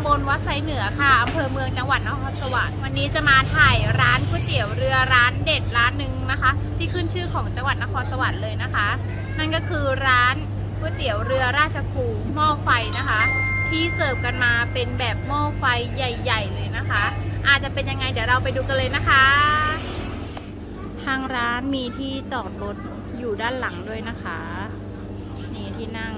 ำบลวัดไซเหนือค่ะอำเภอเมืองจังหวัดนครสวรรค์วันนี้จะมาถ่ายร้านก๋วยเตี๋ยวเรือร้านเด็ดร้านหนึ่งนะคะ ที่ขึ้นชื่อของจังหวัดนครสวรรค์เลยนะคะ นั่นก็คือร้านก๋วยเตี๋ยวเรือราชครูหม้อไฟนะคะ ที่เสิร์ฟกันมาเป็นแบบหม้อไฟใหญ่ ๆ เลยนะคะ อาจจะเป็นยังไงเดี๋ยวเราไปดูกันเลยนะคะ ทางร้านมีที่จอดรถอยู่ด้านหลังด้วยนะคะ นี่ที่นั่ง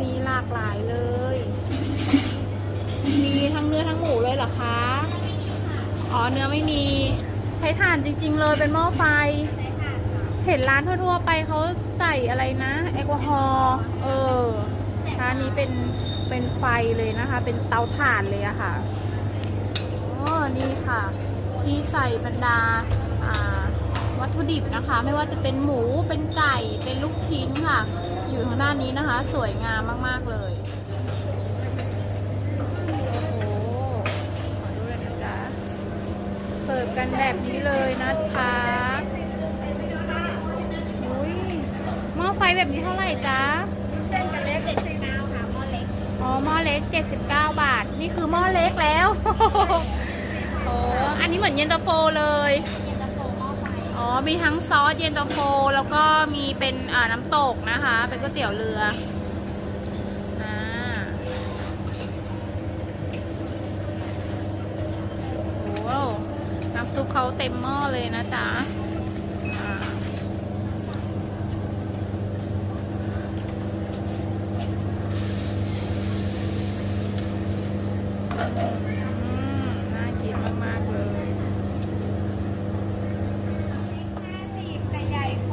มีหลากหลายเลย มีทั้งเนื้อทั้งหมูเลยเหรอคะ อ๋อเนื้อไม่มี ใช้ถ่านจริง ๆ เลยเป็นหม้อไฟ เห็นร้านทั่วๆไปเขาใส่อะไรนะแอลกอฮอล์เออร้านนี้เป็นเป็นไฟเลยนะคะ เป็นเตาถ่านเลยอะค่ะอ๋อนี่ค่ะ ที่ใส่บรรดาอ่า วัตถุดิบนะคะ ไม่ว่าจะเป็นหมูเป็นไก่เป็นลูกชิ้นค่ะ อยู่ทางด้านนี้นะคะ สวยงามมาก ๆ เลยโอ้โหขอดูเลยนะจ๊ะเสิร์ฟกันแบบนี้เลยนะคะอุ้ยหม้อไฟแบบนี้เท่าไหร่จ๊ะเส้นกันเล็กเจ็ดสิบเก้าค่ะหม้อเล็ก อ๋อหม้อเล็ก79บาท นี่คือหม้อเล็กแล้ว โอ้อันนี้เหมือนเย็นตาโฟเลย อ๋อ มีทั้งซอสเย็นตาโฟ แล้วก็มีเป็นน้ำตกนะคะ เป็นก๋วยเตี๋ยวเรือโอ้น้ำซุปเขาเต็มหม้อเลยนะจ๊ะอ่าอืมน่ากินมาก ๆ เลย ห้าสิบไก่ใหญ่โฟ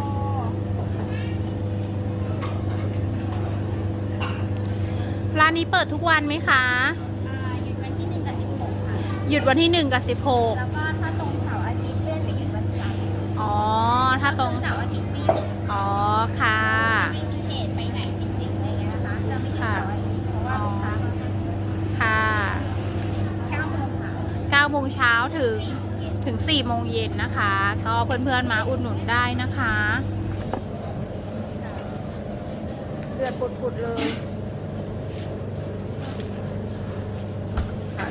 ร้า นนี้เปิดทุกวันไหมคะอ่าหยุดวันที่หนึ่งกับสิบหกค่ะ หยุดวันที่ 1 กับ แล้วก็ถ้าตรงเสาร์อาทิตย์เลื่อนไปหยุดวันจันทร์16 อ๋อ ถ้าตรง เสาร์อาทิตย์ไม่หยุดอ๋อ ค่ะ ไม่มีเหตุไปไหนจริงๆอะไรเงี้ยนะคะจะไม่หยุดเสาร์อาทิตย์เพราะว่าลูกค้ามาค่ะเก้าโมงค่ะ9โมงเช้าถึงถึง4โมงเย็นนะคะ ก็เพื่อนๆมาอุดหนุนได้นะคะ เดือดปุดๆเลย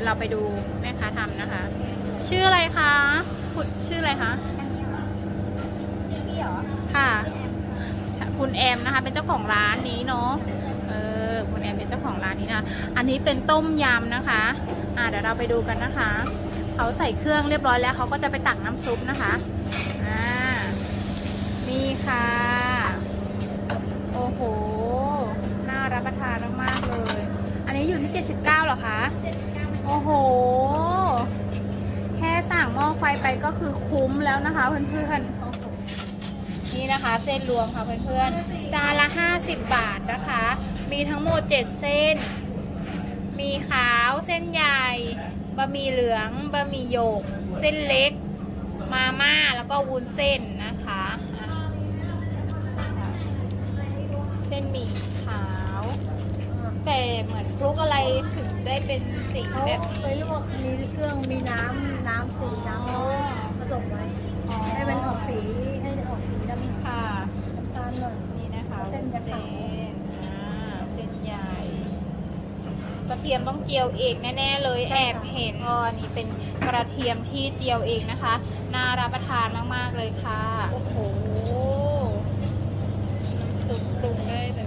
เราไปดูแม่ค้าทำนะคะ ชื่ออะไรคะคุณชื่ออะไรคะค่ะ คุณแอมนะคะ เป็นเจ้าของร้านนี้เนาะเออคุณแอมเป็นเจ้าของร้านนี้นะอันนี้เป็นต้มยำนะคะ อ่าเดี๋ยวเราไปดูกันนะคะเขาใส่เครื่องเรียบร้อยแล้วเขาก็จะไปตักน้ำซุปนะคะอ่านี่ค่ะโอ้โหน่ารับประทานมากๆเลย อันนี้อยู่ที่ 79หรอคะ79 โอ้โห แค่สั่งหม้อไฟไปก็คือคุ้มแล้วนะคะเพื่อนๆ นี่นะคะเส้นรวมค่ะเพื่อนๆ จานละ 50 บาทนะคะ มีทั้งหมด 7 เส้น มีขาวเส้นใหญ่บะหมี่เหลืองบะหมี่หยก เส้นเล็ก มาม่าแล้วก็วุ้นเส้นนะคะอะเส้นหมี่ขาว แต่เหมือนคลุกอะไรถึง ได้เป็นสีเขาแบบไปนี้ลวกมีเครื่องมีน้ำน้ำสีน้ำเขาผสมไว้อ๋อให้มันออกสีให้ออกสีดำค่ะน้ำตาลหน่อย นี่นะคะเส้นจะขาวอ่าเส้นใหญ่กระเทียมต้องเจียวเองแน่ๆเลยแอบเห็นอ๋ออันนี้เป็นกระเทียมที่เจียวเองนะคะน่ารับประทานมากๆเลยค่ะโอ้โหสุดปรุงได้แบ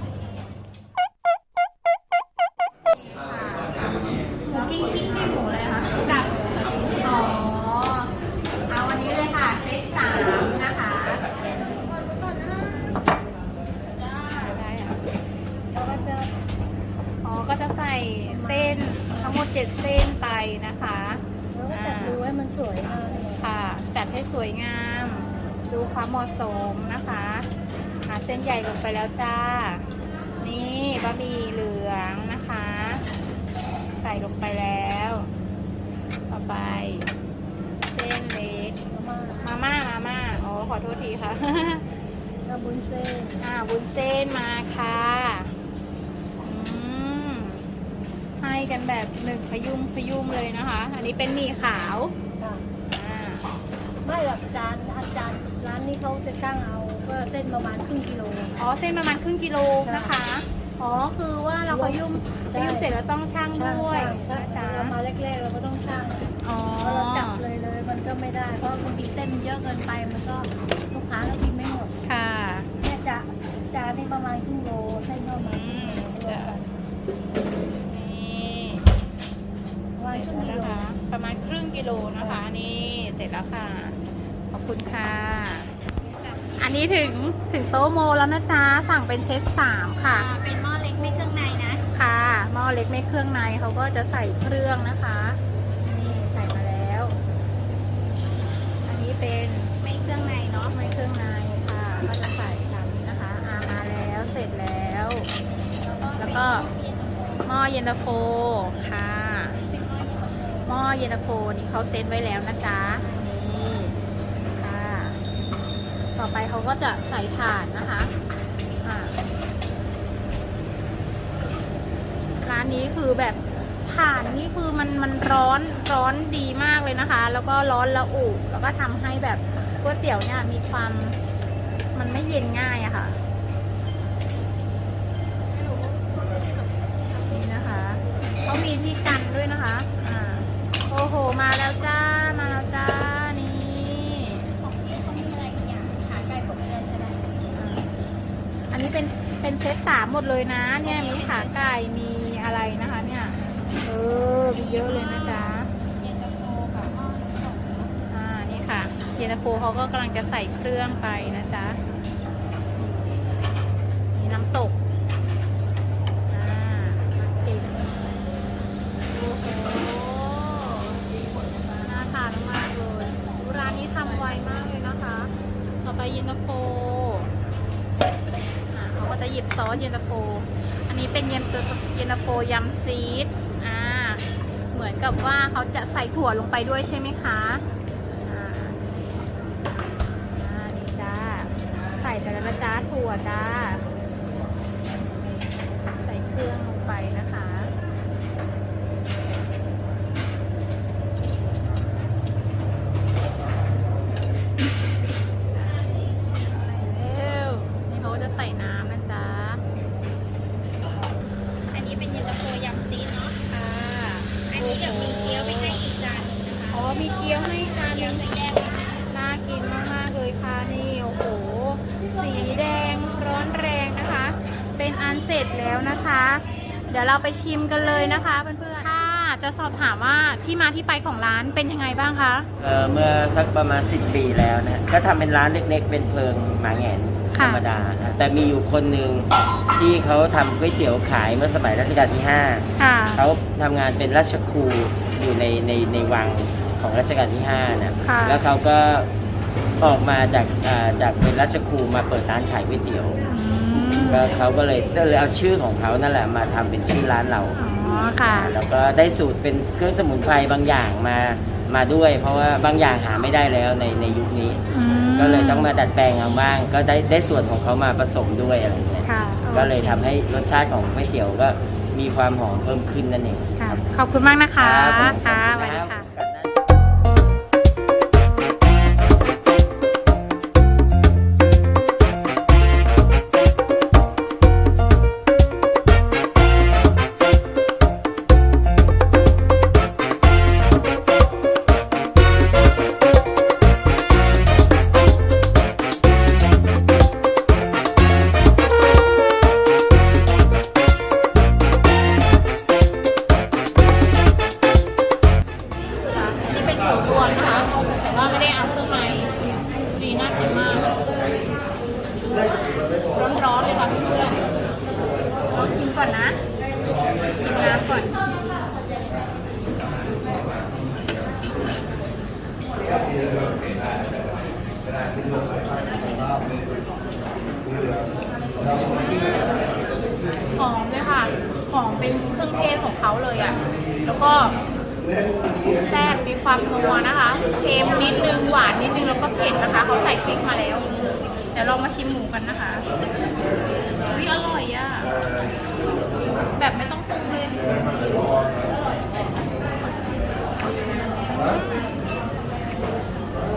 สวยงาม ดูความเหมาะสมนะคะหาเส้นใหญ่ลงไปแล้วจ้า นี่บะหมี่เหลืองนะคะ ใส่ลงไปแล้ว ต่อไป เส้นเล็ก มาม่า มาม่ามาม่าอ๋อขอโทษทีค่ะแล้วบุญเส้นอ่าวุ้นเส้นมาค่ะอืมให้กันแบบหนึ่งพยุมพยุมเลยนะคะ อันนี้เป็นหมี่ขาวค่ะอ่า ไม่หรอกจานอาจารย์ร้านนี้เขาจะตั้งเอาก็เส้นประมาณครึ่งกิโล อ๋อเส้นประมาณครึ่งกิโลนะคะ อ๋อคือว่าเราขยุ่มขยุ่มเสร็จแล้วต้องชั่งด้วยถ้านะจ๊ะเรามาแรกๆเราก็ต้องช่างอ๋อพอเราจับเลยเลยมันก็ไม่ได้เพราะบางทีเส้นมันเยอะเกินไปมันก็ลูกค้าก็กินไม่หมดค่ะเนี่ยจะจานนี่ประมาณครึ่งโลเส้นประมาณอืมครึ่งโลจ้ะนี่ประมาณเสคร็รึ่จงแล้วกิโลนะคะประมาณครึ่งกิโลนะคะนี่เสร็จแล้วค่ะขอบ คุณค่ะ อันนี้ถึงถึงโต๊ะโมแล้วนะจ๊ะ สั่งเป็นเซตสามค่ะอ่าเป็นหม้อเล็กไม่เครื่องในนะ ค่ะหม้อเล็กไม่เครื่องในเขาก็จะใส่เครื่องนะคะ นี่ใส่มาแล้ว อันนี้เป็นไม่เครื่องในเนาะไม่เครื่องในค่ะก็จะใส่ตามนี้นะคะอ่ามาแล้วเสร็จแล้ว แล้วก็หม้อเย็นตาโฟค่ะหม้อเย็นตาโฟนี่เขาเซตไว้แล้วนะจ๊ะนี่ค่ะ ต่อไปเขาก็จะใส่ถ่านนะคะร้านนี้คือแบบถ่านนี่คือมันมันร้อนร้อนดีมากเลยนะคะ แล้วก็ร้อนละอุแล้วก็ทำให้แบบก๋วยเตี๋ยวเนี่ยมีความมันไม่เย็นง่ายอะค่ะนี่นะคะเขามีที่กันด้วยนะคะอ่าโอ้โหมาแล้วจ้า มาแล้วจ้า นี่ ของพี่เขามีอะไรอีกอย่างขาไก่ผมเลือดใช่ไหม อ่าอันนี้ เป็นเซตสามหมดเลยนะ เนี่ยมีขาไก่มีอะไรนะคะเนี่ย เออมีเยอะเลยนะจ๊ะย็นาโฟกับหม้อน้ำตกเนาะอ่านี่ค่ะเย็นตาโฟเขาก็กำลังจะใส่เครื่องไปนะจ๊ะมีน้ำตกอ่าก่งโอ้โหน่าทานมากเลยร้านนี้ทำไวมากเลยนะคะ ต่อไปเย็นตาโฟอ่าเขาก็จะหยิบ ซอสเย็นตาโฟ อันนี้เป็นเย็นตาเย็นตาโฟยำซีดอ่าเหมือนกับว่าเขาจะใส่ถั่วลงไปด้วยใช่ไหมคะอ่านี่จ้า ใส่ไปแล้วนะจ้าถั่วจ้า ใส่เครื่องลงไปนะคะ ใส่เร็ว นี่เขาก็จะใส่น้ำนะจ๊ะ อันนี้เป็นเย็นตาโฟยำซีดเนาะ ค่ะ อั นนี้เดี๋ยวมีเกี๊ยวไปให้อีกจานหนึงนะคะอ๋อมีเกี๊ยวให้จานหเกี๊ยนึวง จะแยกไว้ให้น่ากินมาก ๆ เลยค่ะนี่โอ้โห สีแดงร้อนแรงนะคะ เป็นอันเสร็จแล้วนะคะ เดี๋ยวเราไปชิมกันเลยนะคะเพื่อนๆค่ะจะสอบถามว่าที่มาที่ไปของร้านเป็นยังไงบ้างคะ เอ่อเมื่อสักประมาณ 10 ปีแล้วนะ ก็ทำเป็นร้านเล็กๆ เป็นเพลิงหมาแหงน ธค่ะรรมดานะแต่มีอยู่คนหนึ่งที่เขาทำก๋วยเตี๋ยวขายเมื่อสมัยรัชกาลที่ ค่ะ5เขาทำงานเป็นราชครูอยู่ในในในวังของรัชกาลที่5นะค่ะ แล้วเขาก็ออกมาจากอ่าจากเป็นราชครูมาเปิดร้านขายก๋วยเตี๋ยวอืมก็เขาก็เลยก็เลยเอาชื่อของเขานั่นแหละมาทำเป็นชื่อร้านเรา อ๋อค่ะ แล้วก็ได้สูตรเป็นเครื่องสมุนไพรบางอย่างมามาด้วย เพราะว่าบางอย่างหาไม่ได้แล้วในในยุคนี้ อืม ก็เลยต้องมาดัดแปลงเอาบ้าง ก็ได้ได้ส่วนของเขามาผสมด้วยอะไรเงี้ยค่ะก็เลยทำให้รสชาติของก๋วยเตี๋ยวก็มีความหอมเพิ่มขึ้นนั่นเอง ค่ะ ขอบคุณมากนะคะรับผม ค่ะสขอบวัสณดีรับค่ะ แต่ว่าไม่ได้เอาเครื่องในดีน่ากินมาก ร้อนๆเลยค่ะเพื่อนๆลองชิมก่อนนะชิมน้ำก่อนหอมเลยค่ะ หอมเป็นเครื่องเทศของเขาเลยอะ แล้วก็ แซ่บมีความนัวนะคะเค็มนิดนึงหวานนิดนึงแล้วก็เผ็ดนะคะเขาใส่พริกมาแล้ว เดี๋ยวเรามาชิมหมูกันนะคะวิอร่อยอะแบบไม่ต้องปรุงเลย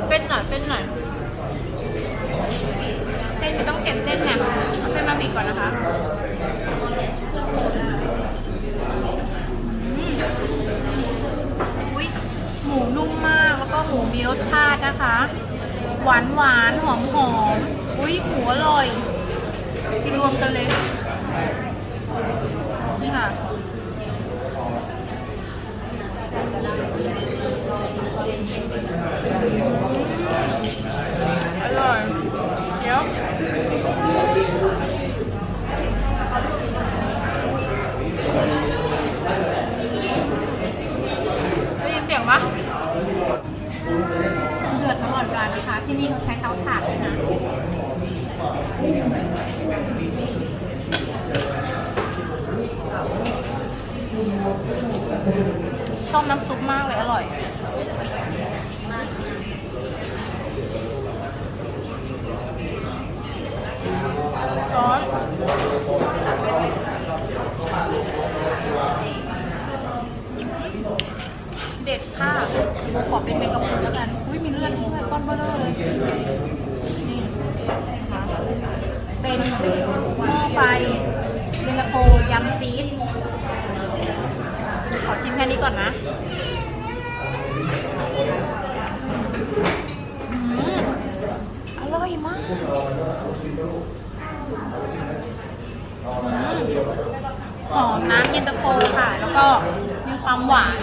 เป็นแบบาเส้นหน่อยเส้นต้องเก็บเส้นเนี่ยเอาเส้นมาบีก่อนนะคะ ก็หมูมีรสชาตินะคะ หวานหวานหอมหอมอุ้ยหมูอร่อยกินรวมกันเลย นี่ค่ะอร่อยเดี๋ยวได้ยินเสียงปะเดือดตลอดเวลานะคะ ที่นี่เขาใช้เตาถ่านด้วยนะชอบน้ำซุปมากเลยอร่อย ซอสเด็ดค่ะหมูขอเป็นเมกะพรุนแล้วกัน อุ้ยมีเลือดเลือดก้อน เป็นหม้อไฟเย็นตาโฟยำซีดขอชิมแค่นี้ก่อนนะอืมอร่อยมากหอมน้ำเย็นตาโฟค่ะ แล้วก็มีความหวาน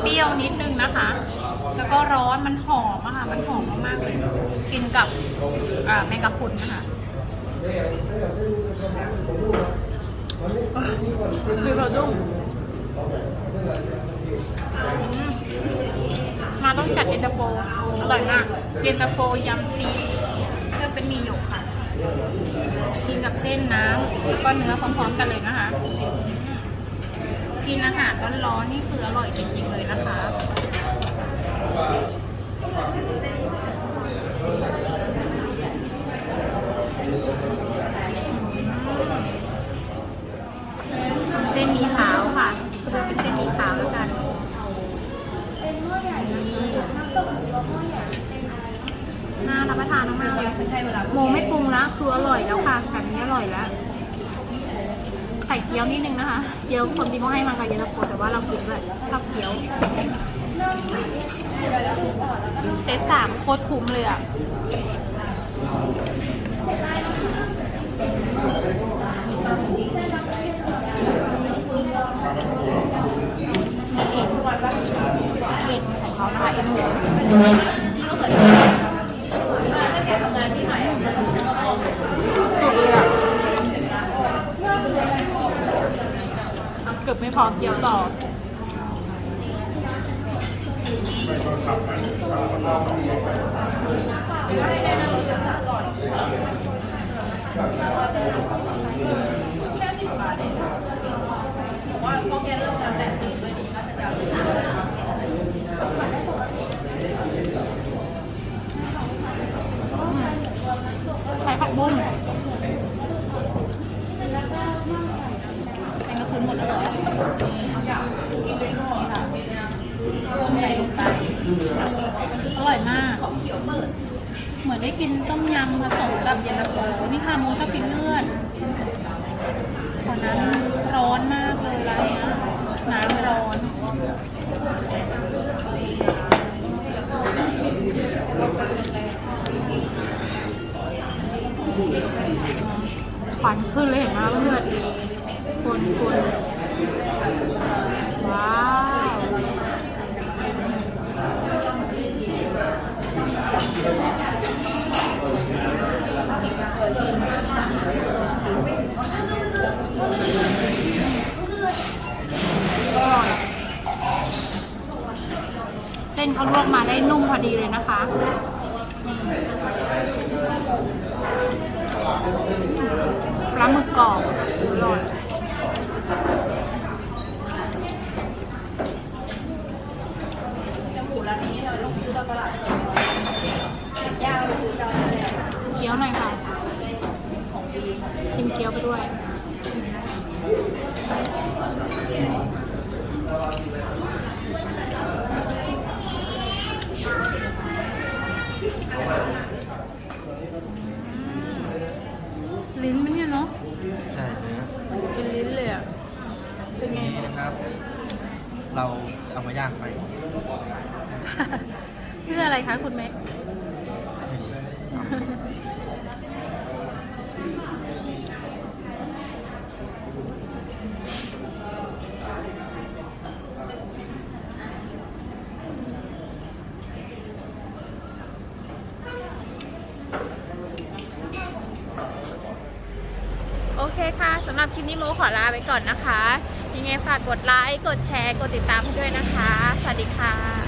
เปรี้ยวนิดนึงนะคะ แล้วก็ร้อนมันหอมอะค่ะ มันหอมมากๆเลย กินกับอ่าแมงกะพรุนนะคะคือเราดุ้งมาต้องจัดเย็นตาโฟอร่อยมากเย็นตาโฟยำซีดเพื่อเป็นหมีหยกค่ะ กินกับเส้นน้ำแล้วก็เนื้อพร้อมๆกันเลยนะคะ กินอาหารร้อนๆนี่คืออร่อยจริงๆเลยนะคะ เส้นหมีขาวค่ะคือเป็นเส้นหมีขาวแล้วกันน่ารับประทานมากๆเลยโมไม่ปรุงแล้วคืออร่อยแล้วค่ะแบบนี้อร่อยแล้ว ใส่เกี๊ยวนิดนึงนะคะ เกี๊ยวคนที่เขาให้มากับเย็นตาโฟแต่ว่าเรากินด้วยชอบเกี๊ยว เซตสามโคตรคุ้มเลยอะนี่เอ็นเอ็นของเขานะคะเอ็นหมูเกือบไม่พอเกี๊ยวต่อ Thank you. มพอดีเลยนะคะปลาหมึกกรอบอร่อยเกี๊ยวหน่อยค่ะชิมเกี๊ยวไปด้วย ลิ้นมันเนี่ยเนาะใช่เนื้อเป็นลิ้นเลยอะ เป็นไงนะครับ เราเอามาย่างไป เพื่ออะไรคะคุณแม็ก เคค่ะสำหรับคลิปนี้โมขอลาไปก่อนนะคะ ยังไงฝากกดไลค์ กดแชร์ กดติดตามให้ด้วยนะคะ สวัสดีค่ะ